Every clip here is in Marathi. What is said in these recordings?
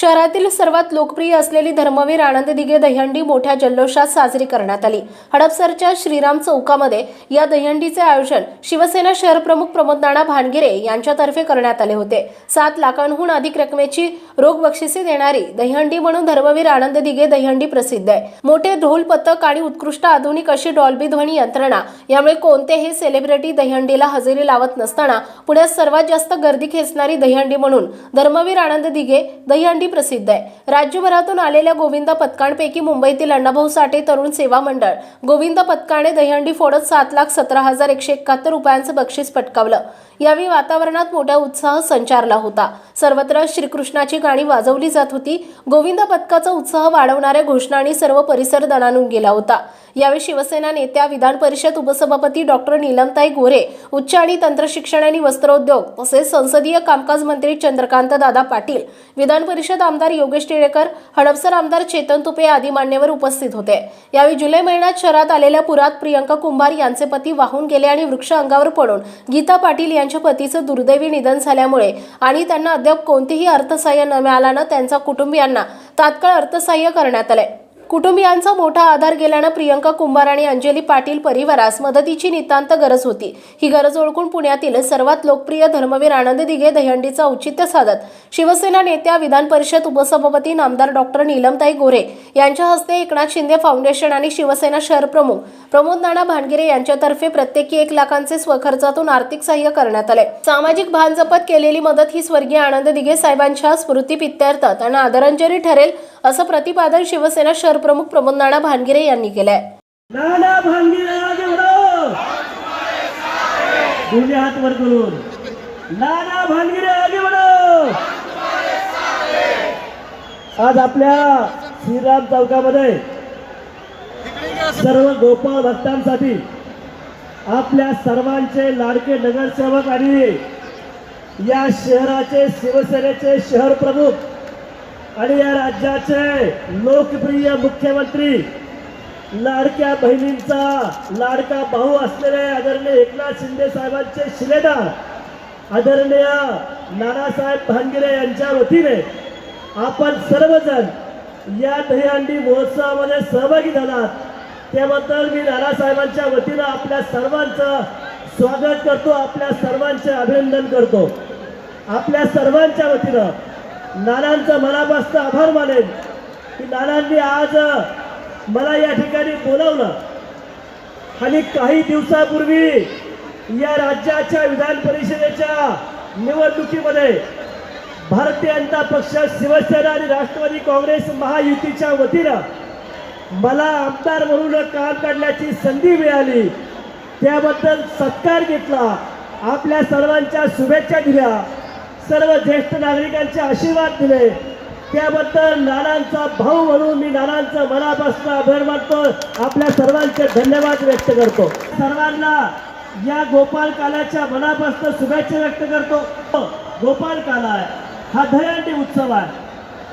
शहरातील सर्वात लोकप्रिय असलेली धर्मवीर आनंद दिघे दहीहंडी मोठ्या जल्लोषात साजरी करण्यात आली. हडपसरच्या श्रीराम चौकामध्ये या दहीहंडीचे आयोजन शिवसेना शहर प्रमुख प्रमोद नाना भानगिरे यांच्यातर्फे करण्यात आले होते. सात लाखांहून अधिक रकमेची रोख बक्षिसे देणारी दहीहंडी म्हणून धर्मवीर आनंद दिघे दहीहंडी प्रसिद्ध आहे. मोठे ढोल पथक आणि उत्कृष्ट आधुनिक अशी डॉल्बी ध्वनी यंत्रणा यामुळे कोणतेही सेलिब्रिटी दहीहंडीला हजेरी लावत नसताना पुण्यात सर्वात जास्त गर्दी खेचणारी दहीहंडी म्हणून धर्मवीर आनंद दिघे दहीहंडी प्रसिद्ध आहे. राज्यभरातून आलेल्या गोविंद पथकांपैकी मुंबईतील अण्णाभाऊ साठे तरुण सेवा मंडळ गोविंद पथकाने दहीहंडी फोडत सात लाख सतरा हजार एकशे एकाहत्तर रुपयांचं बक्षीस पटकावलं. यावेळी वातावरणात मोठा उत्साह संचारला होता. सर्वत्र श्रीकृष्णाची गाणी वाजवली जात होती. गोविंद पथकाचा उत्साह वाढवणाऱ्या घोषणांनी सर्व परिसर दणानून गेला होता. यावेळी शिवसेना नेत्या विधान परिषद उपसभापती डॉक्टर नीलमताई गोरे उच्च आणि तंत्रशिक्षण आणि वस्त्रोद्योग तसेच संसदीय कामकाज मंत्री चंद्रकांत दादा पाटील विधान परिषद आमदार योगेश टिळेकर हडपसर आमदार चेतन तुपे आदी मान्यवर उपस्थित होते. यावेळी जुलै महिन्यात शहरात आलेल्या पुरात प्रियंका कुंभार यांचे पती वाहून गेले आणि वृक्ष अंगावर पडून गीता पाटील यांच्या पतीचं दुर्दैवी निधन झाल्यामुळे आणि त्यांना अद्याप कोणतेही अर्थसहाय्य न मिळाल्यानं त्यांच्या कुटुंबियांना तात्काळ अर्थसहाय्य करण्यात आलंय. कुटुंबियांचा मोठा आधार गेल्यानं प्रियंका कुंभार आणि अंजली पाटील परिवारास मदतीची नितांत गरज होती. ही गरज ओळखून पुण्यातील सर्वात लोकप्रिय धर्मवीर आनंद दिघे दहंडीचं औचित्य साधत शिवसेना नेत्या विधान परिषद उपसभापती नामदार डॉक्टर नीलमताई गोरे यांच्या हस्ते एकनाथ शिंदे फाउंडेशन आणि शिवसेना शहर प्रमुख प्रमोद नाना भानगिरे यांच्यातर्फे प्रत्येकी एक लाखांचे स्वखर्चातून आर्थिक सहाय्य करण्यात आले. सामाजिक भान जपत केलेली मदत ही स्वर्गीय आनंद दिघे साहेबांच्या स्मृतीपित्यर्थ त्यांना आदरांजली ठरेल असं प्रतिपादन शिवसेना शहर प्रमुख प्रमोद नाना भानगिरे यांनी केलंय. नाना भानगिरे दोन्ही हात वर करून. नाना भानगिरे आज आपल्या श्रीराम चौकामध्ये सर्व गोपाळ भक्तांसाठी आपल्या सर्वांचे लाडके नगरसेवक आणि या शहराचे शिवसेनेचे शहर प्रमुख आणि या राज्याचे लोकप्रिय मुख्यमंत्री लाडक्या बहिणींचा लाडका भाऊ असलेले आदरणीय एकनाथ शिंदे साहेबांचे शिलेदार आदरणीय नानासाहेब भांगिरे यांच्या वतीने आपण सर्वजण या दहीहंडी महोत्सवामध्ये सहभागी झालात. त्याबद्दल मी नानासाहेबांच्या वतीनं आपल्या सर्वांचं स्वागत करतो आपल्या सर्वांचे अभिनंदन करतो. आपल्या सर्वांच्या वतीनं नानांचं मनापासून आभार मानेन की नानांनी आज मला या ठिकाणी बोलावलं. आणि काही दिवसापूर्वी या राज्याच्या विधान परिषदेच्या निवडणुकीमध्ये भारतीय जनता पक्ष शिवसेना आणि राष्ट्रवादी काँग्रेस महायुतीच्या वतीनं मला आमदार म्हणून काम करण्याची संधी मिळाली. त्याबद्दल सत्कार घेतला. आपल्या सर्वांच्या शुभेच्छा दिल्या. सर्व ज्येष्ठ नागरिकांचे आशीर्वाद दिले. त्याबद्दल नानांचा भाऊ म्हणून मी नानांचं मनापासून आभार मानतो. आपल्या सर्वांचे धन्यवाद व्यक्त करतो. सर्वांना या गोपाल कालाच्या मनापासून शुभेच्छा व्यक्त करतो. गोपाल काला आहे. हा दहीहंडी उत्सव आहे.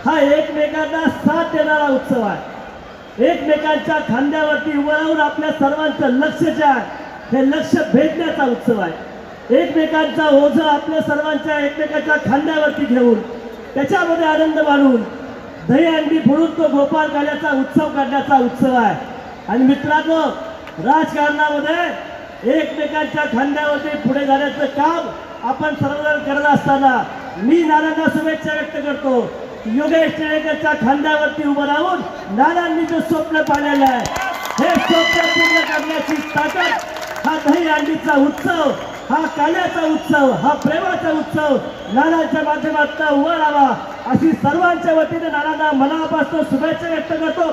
हा एकमेकांना साथ देणारा उत्सव आहे. एकमेकांच्या खांद्यावरती उभं राहून आपल्या सर्वांचं लक्ष जे आहे हे लक्ष भेटण्याचा उत्सव आहे. एकमेकांचा ओझ आपल्या सर्वांच्या एकमेकांच्या खांद्यावरती घेऊन त्याच्यामध्ये आनंद मानून दहीहंडी फोडून तो गोपाल गाण्याचा उत्सव काढण्याचा उत्सव आहे. आणि मित्रांनो राजकारणामध्ये एकमेकांच्या खांद्यावरती पुढे जाण्याचं काम आपण सर्वजण करत असताना मी नानांना शुभेच्छा व्यक्त करतो. योगेश टिळेकरच्या खांद्यावरती उभं राहून नानांनी जे स्वप्न पाहिलेलं आहे हे स्वप्न पूर्ण करण्याची ताकद हा दहीहंडीचा उत्सव हा काल्याचा उत्सव हा प्रेमाचा उत्सव नानांच्या माध्यमातून उभा राहावा. अशी सर्वांच्या वतीने नानांना मनापासून शुभेच्छा व्यक्त करतो.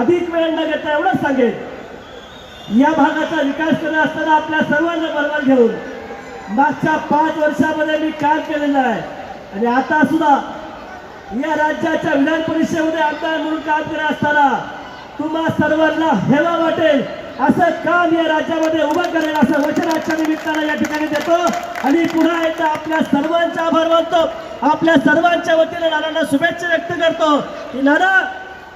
अधिक वेळ न घेता एवढंच सांगेल या भागाचा विकास करत असताना आपल्या सर्वांना बरोबर घेऊन मागच्या पाच वर्षामध्ये मी काम केलेलं आहे. आणि आता सुद्धा या राज्याच्या विधान परिषदेमध्ये आमदार म्हणून काम करत असताना तुम्हा सर्वांना हेवा वाटेल. असं काम या राज्यामध्ये उभं करेल असं वचनाच्या निमित्तानं या ठिकाणी देतो. आणि पुन्हा एकदा आपल्या सर्वांचा आभार मानतो. आपल्या सर्वांच्या वतीने नानांना शुभेच्छा व्यक्त करतो. की नाना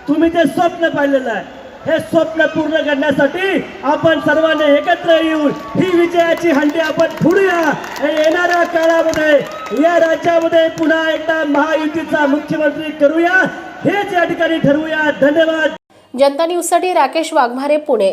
तुम्ही जे स्वप्न पाहिलेलं आहे. हे स्वप्न पूर्ण करण्यासाठी आपण सर्वांनी एकत्र येऊन ही विजयाची हंडी आपण फुडूया. येणाऱ्या काळामध्ये या राज्यामध्ये पुन्हा एकदा महायुतीचा मुख्यमंत्री करूया. हेच या ठिकाणी ठरवूया. धन्यवाद. जनता न्यूजसाठी राकेश वाघमारे पुणे.